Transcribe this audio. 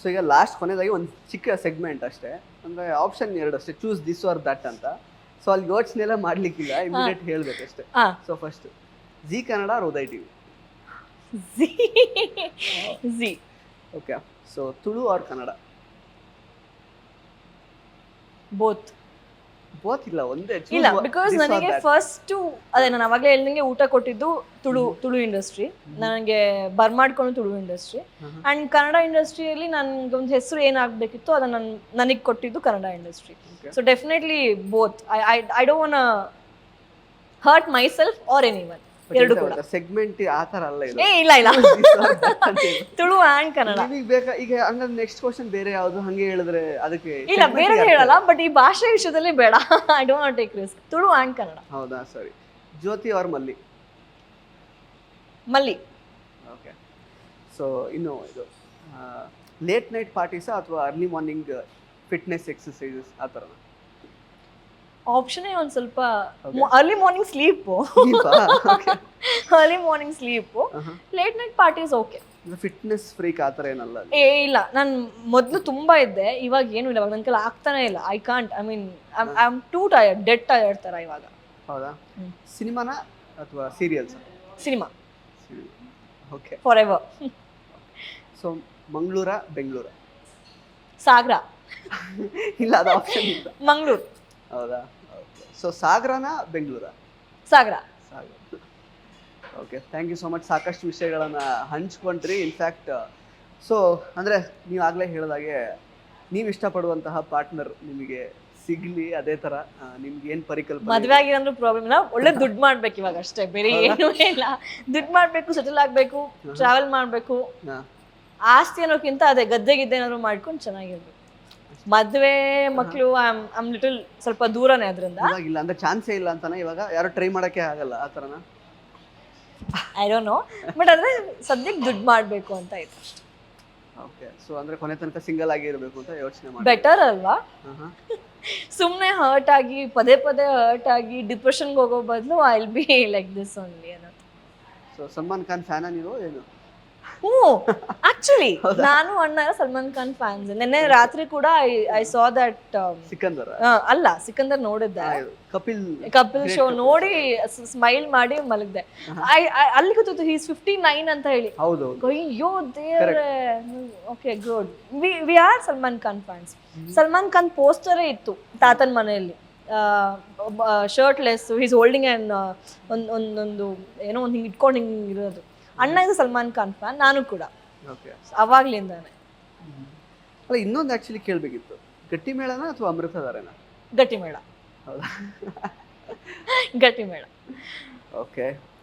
So ಈಗ last ಕೊನೆಯದಾಗಿ ಒಂದು ಚಿಕ್ಕ ಸೆಗ್ಮೆಂಟ್ ಅಷ್ಟೇ. ಅಂದರೆ ಆಪ್ಷನ್ ಎರಡು ಅಷ್ಟೇ. ಚೂಸ್ ದಿಸ್ ಆರ್ ದಟ್ ಅಂತ. ಸೊ ಅಲ್ಲಿ ಯೋಚನೆ ಎಲ್ಲ ಮಾಡ್ಲಿಕ್ಕಿಲ್ಲ ಇಮಿಡಿಯೇಟ್ ಹೇಳ್ಬೇಕಷ್ಟೇ. ಅಷ್ಟೇ so first Zee Kannada or Udaya TV V Zee okay so Tulu or Kannada both both ಇಲ್ಲ ಒಂದೇ ಇಲ್ಲ ಬಿಕಾಸ್ ನನಗೆ. ಫಸ್ಟ್ ಅದೇ ನಾನು ಅವಾಗಲೇ ಹೇಳಿದಂಗೆ ಊಟ ಕೊಟ್ಟಿದ್ದು ತುಳು ತುಳು ಇಂಡಸ್ಟ್ರಿ ನನಗೆ ಬರ್ಮಾಡ್ಕೊಂಡು ತುಳು ಇಂಡಸ್ಟ್ರಿ. ಅಂಡ್ ಕನ್ನಡ ಇಂಡಸ್ಟ್ರಿಯಲ್ಲಿ ನನ್ಗೆ ಒಂದು ಹೆಸರು ಏನಾಗಬೇಕಿತ್ತು ಅದನ್ನ ನನ್ ನನಗೆ ಕೊಟ್ಟಿದ್ದು Kannada industry. So definitely both I I I don't hurt myself or anyone ಎರಡು ಕೂಡ. ಗೊತ್ತಾ, ಆ ತರ ಅಲ್ಲ ಇದು. ಏ ಇಲ್ಲ ಇಲ್ಲ. ತುಳು ಆ್ಯಂಡ್ ಕನ್ನಡ. ನಿಮಗೆ ಬೇಕಾ? ಈಗ ಹಂಗಂದ್ರೆ ನೆಕ್ಸ್ಟ್ ಕ್ವಶನ್ ಬೇರೆ ಯಾವುದು? ಹಂಗೆ ಹೇಳಿದ್ರೆ ಅದಕ್ಕೆ ಇಲ್ಲ ಬೇರೆ ಹೇಳಲ್ಲ ಬಟ್ ಈ ಭಾಷೆ ವಿಷಯದಲ್ಲಿ ಬೇಡ. I don't take risk Tulu and Kannada. ಹೌದಾ? ಸರಿ. ಜ್ಯೋತಿ ಅವ್ರ ಮಲ್ಲಿ? ಮಲ್ಲಿ. ಓಕೆ ಸೊ ಇನ್ನು ಇದು ಲೇಟ್ ನೈಟ್ ಪಾರ್ಟೀಸಾ ಅಥವಾ ಅರ್ಲಿ ಮಾರ್ನಿಂಗ್ ಫಿಟ್ನೆಸ್ ಎಕ್ಸಸೈಸಸ್ ಆ ಥರ ಆಪ್ಷನೇ ಒಂದು ಸ್ವಲ್ಪ. Early morning sleep early morning sleep late night parties okay fitness freak ಆತರ ಏನಲ್ಲ ಏ ಇಲ್ಲ. ನಾನು ಮೊದಲು ತುಂಬಾ ಇದ್ದೆ. ಇವಾಗ ಏನು ಇಲ್ಲ. ನನ್ನ ಕೈಲಿ ಆಗ್ತಾನೆ ಇಲ್ಲ. I can't I mean I am too tired dead tired ತರ ಇವಾಗ. ಹೌದಾ. ಸಿನಿಮಾನ ಅಥವಾ serials cinema. Okay forever so ಮಂಗಳೂರ ಬೆಂಗಳೂರ? ಸಾಗರ. ಇಲ್ಲ ಅದು ಆಪ್ಷನ್ ಇಲ್ಲ. ಮಂಗಳೂರು. ಹೌದಾ? ಸೊ ಸಾಗರನ ಬೆಂಗಳೂರ Sagara Sagara okay thank you so much ಸಾಕಷ್ಟು ವಿಷಯಗಳನ್ನು ಹಂಚ್ಕೊಂಡ್ರಿ. ಇನ್ಫ್ಯಾಕ್ಟ್ ಸೊ ಅಂದರೆ ನೀವು ಆಗಲೇ ಹೇಳಿದಾಗೆ ನೀವು ಇಷ್ಟಪಡುವಂತಹ ಪಾರ್ಟ್ನರ್ ನಿಮಗೆ ಸಿಗ್ಲಿ ಅದೇ ತರ. ನಿಮ್ಗೆ ಏನ್ ಪರಿಕಲ್ಪನೆ? ಮದ್ವೆ ಆಗಿರಂದ್ರೂ ಪ್ರಾಬ್ಲಮ್ ಇಲ್ಲ. ಒಳ್ಳೆ ದುಡ್ಡು ಮಾಡ್ಬೇಕು ಇವಾಗ ಅಷ್ಟೇ. ಬೇರೆ ಏನೂ ಇಲ್ಲ. ದುಡ್ಡು ಮಾಡ್ಬೇಕು ಸೆಟಲ್ ಆಗ್ಬೇಕು ಟ್ರಾವೆಲ್ ಮಾಡ್ಬೇಕು. ಆಸ್ತಿ ಅನ್ನೋಕ್ಕಿಂತ ಅದೇ ಗದ್ದೆ ಗಿದ್ದೆ ಏನಾದ್ರು ಮಾಡ್ಕೊಂಡು ಚೆನ್ನಾಗಿರ್ಬೇಕು. ಮದ್ವೆ ಮಕ್ಕಳು ಐಮ್ ಲಿಟಲ್ ಸ್ವಲ್ಪ ದೂರನೇ ಅದರಿಂದ. ಇವಾಗ ಇಲ್ಲ ಅಂದ್ರೆ ಚಾನ್ಸೇ ಇಲ್ಲ ಅಂತಾನೆ ಇವಾಗ ಯಾರು ಟ್ರೈ ಮಾಡಕ್ಕೆ ಆಗಲ್ಲ ಆ ಥರನ ಐ ಡೋಂಟ್ ನೋ ಬಟ್ ಅಂದ್ರೆ ಸದ್ಯಕ್ಕೆ ದುಡ್ಡು ಮಾಡಬೇಕು ಅಂತ ಇತ್ತು ಓಕೆ ಸೊ ಅಂದ್ರೆ ಕೊನೆ ತನಕ ಸಿಂಗಲ್ ಆಗಿ ಇರಬೇಕು ಅಂತ ಯೋಚನೆ ಮಾಡಿ ಬೆಟರ್ ಅಲ್ವಾ? ಸುಮ್ಮನೆ ಹರ್ಟ್ ಆಗಿ ಪದೇ ಪದೇ ಹರ್ಟ್ ಆಗಿ ಡಿಪ್ರೆಷನ್ಗೆ ಹೋಗೋ ಬದಲು I will be like this only ಅನ್ನೋದು. ಸೊ ಸಲ್ಮಾನ್ ಖಾನ್ ಫ್ಯಾನ ನೀವು ಏನು? ಹ್ಞೂ ಆಕ್ಚುಲಿ ನಾನು ಅಣ್ಣ ಸಲ್ಮಾನ್ ಖಾನ್ ಫ್ಯಾನ್ಸ್ ನಿನ್ನೆ ರಾತ್ರಿ ಕೂಡ ಐ ಸಾ ದಟ್ ಸಿಕಂದರ್? ಅಲ್ಲ ಸಿಕಂದರ್ ನೋಡಿದ್ದೆ. ಕಪಿಲ್ ಕಪಿಲ್ ಶೋ ನೋಡಿ ಸ್ಮೈಲ್ ಮಾಡಿ ಮಲಗ್ದೆ. ಐ ಅಲ್ಲಿ ಗೊತ್ತಿತ್ತು ಹೀಸ್ ಫಿಫ್ಟಿ ನೈನ್ ಅಂತ ಹೇಳಿ. ಹೌದು ಅಯ್ಯೋ ದೇವ್ರೆ. Okay good we we are Salman Khan fans Salman Khan ಪೋಸ್ಟರೇ ಇತ್ತು ತಾತನ ಮನೆಯಲ್ಲಿ. ಶರ್ಟ್ಲೆಸ್ ಈಸ್ ಹೋಲ್ಡಿಂಗ್ ಆ್ಯಂಡ್ ಒಂದು ಒಂದೊಂದು ಏನೋ ಒಂದು ಹಿಂಗೆ ಇಟ್ಕೊಂಡು ಹಿಂಗೆ ಇರೋದು. ಅಣ್ಣ ಇದು ಸಲ್ಮಾನ್ ಖಾನ್ ಫ್ಯಾನ್ ನಾನು ಕೂಡ. ಓಕೆ ಅವಾಗ್ಲಿಂದಾನೆ. ಅಲ್ಲ ಇನ್ನೊಂದು ಆ್ಯಕ್ಚುಲಿ ಕೇಳಬೇಕಿತ್ತು. ಗಟ್ಟಿ ಮೇಳನ ಅಥವಾ ಅಮೃತಧಾರೆನ? ಗಟ್ಟಿ ಮೇಳ. ಹೌದಾ? ಗಟ್ಟಿ ಮೇಳ. ಓಕೆ